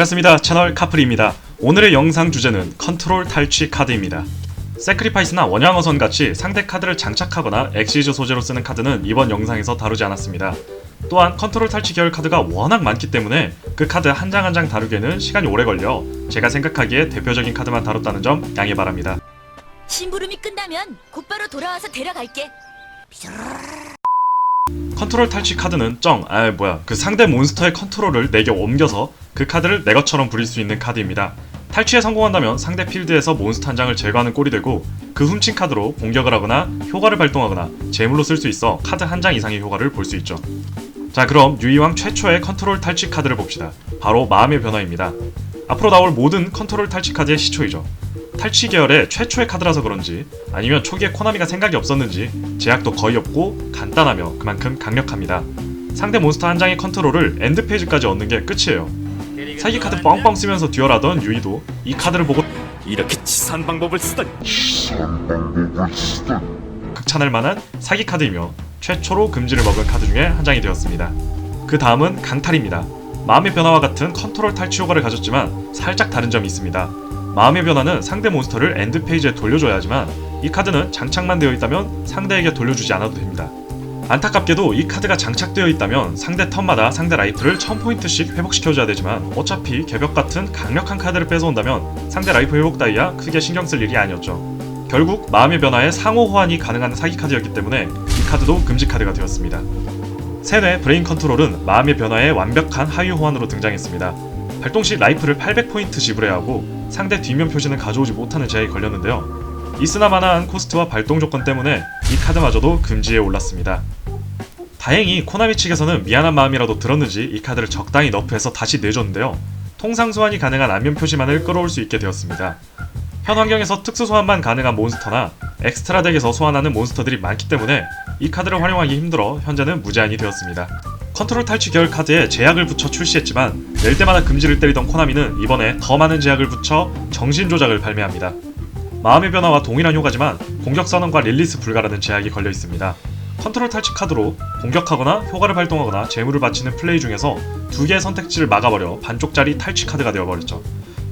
반갑습니다. 채널 카프리입니다. 오늘의 영상 주제는 컨트롤 탈취 카드입니다. 세크리파이스나 원양어선 같이 상대 카드를 장착하거나 엑시즈 소재로 쓰는 카드는 이번 영상에서 다루지 않았습니다. 또한 컨트롤 탈취 계열 카드가 워낙 많기 때문에 그 카드 한 장 한 장 다루기에는 시간이 오래 걸려 제가 생각하기에 대표적인 카드만 다뤘다는 점 양해 바랍니다. 심부름이 끝나면 곧바로 돌아와서 데려갈게. 컨트롤 탈취 카드는 정, 아 뭐야 그 상대 몬스터의 컨트롤을 내게 옮겨서 그 카드를 내 것처럼 부릴 수 있는 카드입니다. 탈취에 성공한다면 상대 필드에서 몬스터 한 장을 제거하는 꼴이 되고 그 훔친 카드로 공격을 하거나 효과를 발동하거나 제물로 쓸 수 있어 카드 한 장 이상의 효과를 볼 수 있죠. 자 그럼 유이왕 최초의 컨트롤 탈취 카드를 봅시다. 바로 마음의 변화입니다. 앞으로 나올 모든 컨트롤 탈취 카드의 시초이죠. 탈취 계열의 최초의 카드라서 그런지 아니면 초기에 코나미가 생각이 없었는지 제약도 거의 없고 간단하며 그만큼 강력합니다. 상대 몬스터 한 장의 컨트롤을 엔드 페이지까지 얻는 게 끝이에요. 사기 카드 뻥뻥 쓰면서 듀얼하던 유이도 이 카드를 보고 이렇게 치사한 방법을 쓰다니 극찬할 만한 사기 카드이며 최초로 금지를 먹은 카드 중에 한 장이 되었습니다. 그 다음은 강탈입니다. 마음의 변화와 같은 컨트롤 탈취 효과를 가졌지만 살짝 다른 점이 있습니다. 마음의 변화는 상대 몬스터를 엔드 페이지에 돌려줘야 하지만 이 카드는 장착만 되어 있다면 상대에게 돌려주지 않아도 됩니다. 안타깝게도 이 카드가 장착되어 있다면 상대 턴마다 상대 라이프를 1000포인트씩 회복시켜줘야 되지만 어차피 개벽 같은 강력한 카드를 뺏어온다면 상대 라이프 회복 따위야 크게 신경 쓸 일이 아니었죠. 결국 마음의 변화에 상호 호환이 가능한 사기 카드였기 때문에 이 카드도 금지 카드가 되었습니다. 세뇌 브레인 컨트롤은 마음의 변화에 완벽한 하위 호환으로 등장했습니다. 발동 시 라이프를 800포인트 지불해야 하고 상대 뒷면 표시는 가져오지 못하는 제약이 걸렸는데요. 있으나마나한 코스트와 발동 조건 때문에 이 카드마저도 금지에 올랐습니다. 다행히 코나미 측에서는 미안한 마음이라도 들었는지 이 카드를 적당히 너프해서 다시 내줬는데요. 통상 소환이 가능한 안면 표시만을 끌어올 수 있게 되었습니다. 현 환경에서 특수 소환만 가능한 몬스터나 엑스트라 덱에서 소환하는 몬스터들이 많기 때문에 이 카드를 활용하기 힘들어 현재는 무제한이 되었습니다. 컨트롤 탈취 계열 카드에 제약을 붙여 출시했지만 낼 때마다 금지를 때리던 코나미는 이번에 더 많은 제약을 붙여 정신 조작을 발매합니다. 마음의 변화와 동일한 효과지만 공격 선언과 릴리스 불가라는 제약이 걸려 있습니다. 컨트롤 탈취 카드로 공격하거나 효과를 발동하거나 재물을 바치는 플레이 중에서 두 개의 선택지를 막아버려 반쪽짜리 탈취 카드가 되어버렸죠.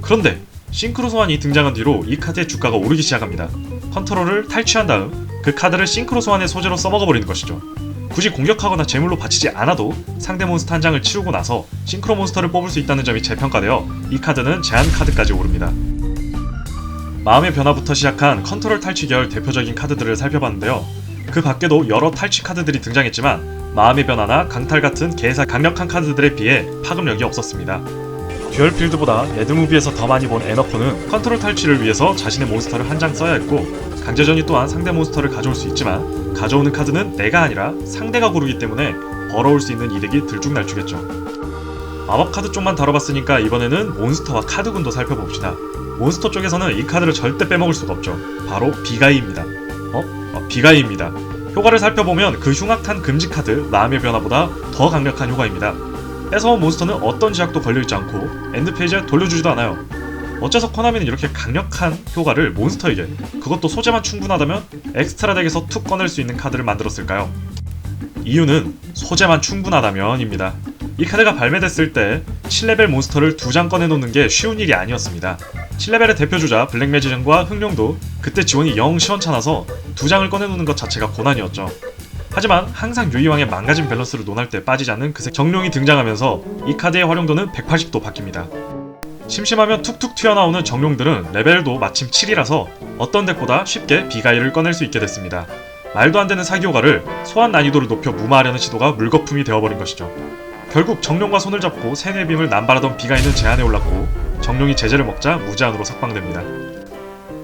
그런데 싱크로 소환이 등장한 뒤로 이 카드의 주가가 오르기 시작합니다. 컨트롤을 탈취한 다음 그 카드를 싱크로 소환의 소재로 써먹어버리는 것이죠. 굳이 공격하거나 재물로 바치지 않아도 상대 몬스터 한 장을 치우고 나서 싱크로 몬스터를 뽑을 수 있다는 점이 재평가되어 이 카드는 제한 카드까지 오릅니다. 마음의 변화부터 시작한 컨트롤 탈취 계열 대표적인 카드들을 살펴봤는데요. 그 밖에도 여러 탈취 카드들이 등장했지만 마음의 변화나 강탈 같은 개사 강력한 카드들에 비해 파급력이 없었습니다. 듀얼 필드보다 매드무비에서 더 많이 본 에너포는 컨트롤 탈취를 위해서 자신의 몬스터를 한 장 써야 했고 강제전이 또한 상대 몬스터를 가져올 수 있지만 가져오는 카드는 내가 아니라 상대가 고르기 때문에 벌어올 수 있는 이득이 들쭉날쭉했죠. 마법 카드 쪽만 다뤄봤으니까 이번에는 몬스터와 카드군도 살펴봅시다. 몬스터 쪽에서는 이 카드를 절대 빼먹을 수가 없죠. 바로 비가이입니다. 어? 어 비가이입니다. 효과를 살펴보면 그 흉악한 금지 카드 마음의 변화보다 더 강력한 효과입니다. 뺏어온 몬스터는 어떤 제약도 걸려있지 않고 엔드 페이지에 돌려주지도 않아요. 어째서 코나미는 이렇게 강력한 효과를 몬스터에게 그것도 소재만 충분하다면 엑스트라 덱에서 툭 꺼낼 수 있는 카드를 만들었을까요? 이유는 소재만 충분하다면입니다. 이 카드가 발매됐을 때 7레벨 몬스터를 두 장 꺼내놓는 게 쉬운 일이 아니었습니다. 7레벨의 대표주자 블랙매지전과 흑룡도 그때 지원이 영 시원찮아서 두 장을 꺼내놓는 것 자체가 고난이었죠. 하지만 항상 유이왕의 망가진 밸런스를 논할 때 빠지지 않는 그색 정룡이 등장하면서 이 카드의 활용도는 180도 바뀝니다. 심심하면 툭툭 튀어나오는 정룡들은 레벨도 마침 7이라서 어떤 덱보다 쉽게 비가이를 꺼낼 수 있게 됐습니다. 말도 안 되는 사기 효과를 소환 난이도를 높여 무마하려는 시도가 물거품이 되어버린 것이죠. 결국 정룡과 손을 잡고 세뇌빔을 남발하던 비가이는 제한에 올랐고 정룡이 제재를 먹자 무제한으로 석방됩니다.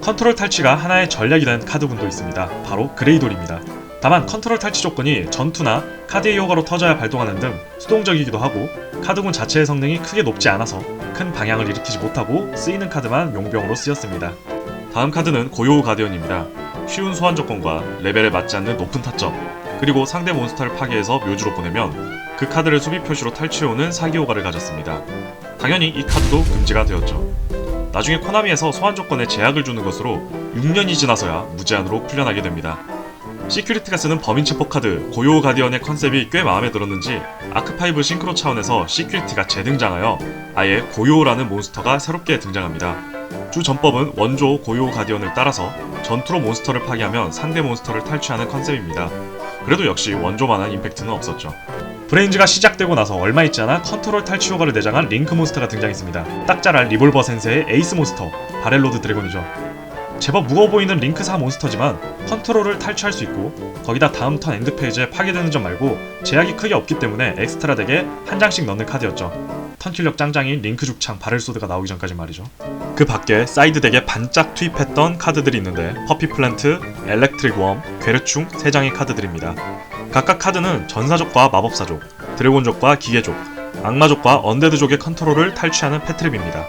컨트롤 탈취가 하나의 전략이 된 카드군도 있습니다. 바로 그레이돌입니다. 다만 컨트롤 탈취 조건이 전투나 카드의 효과로 터져야 발동하는 등 수동적이기도 하고 카드군 자체의 성능이 크게 높지 않아서 큰 방향을 일으키지 못하고 쓰이는 카드만 용병으로 쓰였습니다. 다음 카드는 고요우 가디언입니다. 쉬운 소환 조건과 레벨에 맞지 않는 높은 타점, 그리고 상대 몬스터를 파괴해서 묘지로 보내면 그 카드를 수비 표시로 탈취해오는 사기 효과를 가졌습니다. 당연히 이 카드도 금지가 되었죠. 나중에 코나미에서 소환 조건에 제약을 주는 것으로 6년이 지나서야 무제한으로 풀려나게 됩니다. 시큐리티가 쓰는 범인 체포 카드 고요 가디언의 컨셉이 꽤 마음에 들었는지 아크5 싱크로 차원에서 시큐리티가 재등장하여 아예 고요라는 몬스터가 새롭게 등장합니다. 주 전법은 원조 고요 가디언을 따라서 전투로 몬스터를 파괴하면 상대 몬스터를 탈취하는 컨셉입니다. 그래도 역시 원조만한 임팩트는 없었죠. 브레인즈가 시작되고 나서 얼마 있지 않아 컨트롤 탈취 효과를 내장한 링크 몬스터가 등장했습니다. 딱 잘할 리볼버 센세의 에이스 몬스터 바렐로드 드래곤이죠. 제법 무거워 보이는 링크4 몬스터지만 컨트롤을 탈취할 수 있고 거기다 다음 턴 엔드 페이지에 파괴되는 점 말고 제약이 크게 없기 때문에 엑스트라 덱에 한 장씩 넣는 카드였죠. 턴킬력 짱짱인 링크 죽창 바렐소드가 나오기 전까지 말이죠. 그 밖에 사이드 덱에 반짝 투입했던 카드들이 있는데 퍼피 플랜트, 엘렉트릭 웜, 괴뢰충 3장의 카드들입니다. 각각 카드는 전사족과 마법사족, 드래곤족과 기계족, 악마족과 언데드족의 컨트롤을 탈취하는 패트립입니다.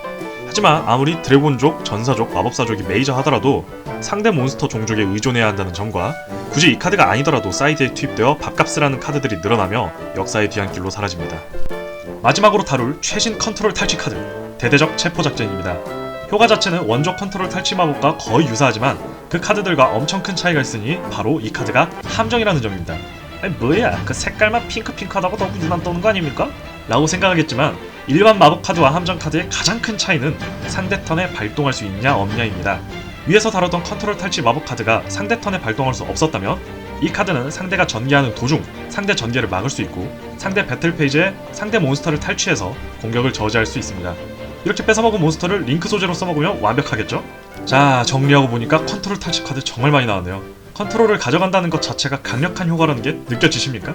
하지만 아무리 드래곤족, 전사족, 마법사족이 메이저 하더라도 상대 몬스터 종족에 의존해야 한다는 점과 굳이 이 카드가 아니더라도 사이드에 투입되어 밥값을 하는 카드들이 늘어나며 역사의 뒤안길로 사라집니다. 마지막으로 다룰 최신 컨트롤 탈취 카드 대대적 체포 작전입니다. 효과 자체는 원조 컨트롤 탈취 마법과 거의 유사하지만 그 카드들과 엄청 큰 차이가 있으니 바로 이 카드가 함정이라는 점입니다. 아니 뭐야 그 색깔만 핑크핑크하다고 너무 유난 떠는 거 아닙니까? 라고 생각하겠지만 일반 마법 카드와 함정 카드의 가장 큰 차이는 상대 턴에 발동할 수 있냐 없냐입니다. 위에서 다뤘던 컨트롤 탈취 마법 카드가 상대 턴에 발동할 수 없었다면 이 카드는 상대가 전개하는 도중 상대 전개를 막을 수 있고 상대 배틀 페이지에 상대 몬스터를 탈취해서 공격을 저지할 수 있습니다. 이렇게 뺏어먹은 몬스터를 링크 소재로 써먹으면 완벽하겠죠? 자 정리하고 보니까 컨트롤 탈취 카드 정말 많이 나왔네요. 컨트롤을 가져간다는 것 자체가 강력한 효과라는 게 느껴지십니까?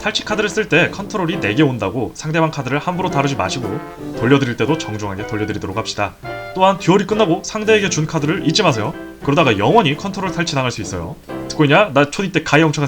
탈취 카드를 쓸 때 컨트롤이 4개 온다고 상대방 카드를 함부로 다루지 마시고 돌려드릴 때도 정중하게 돌려드리도록 합시다. 또한 듀얼이 끝나고 상대에게 준 카드를 잊지 마세요. 그러다가 영원히 컨트롤 탈취 당할 수 있어요. 듣고 있냐? 나 초디 때 가히 엄청한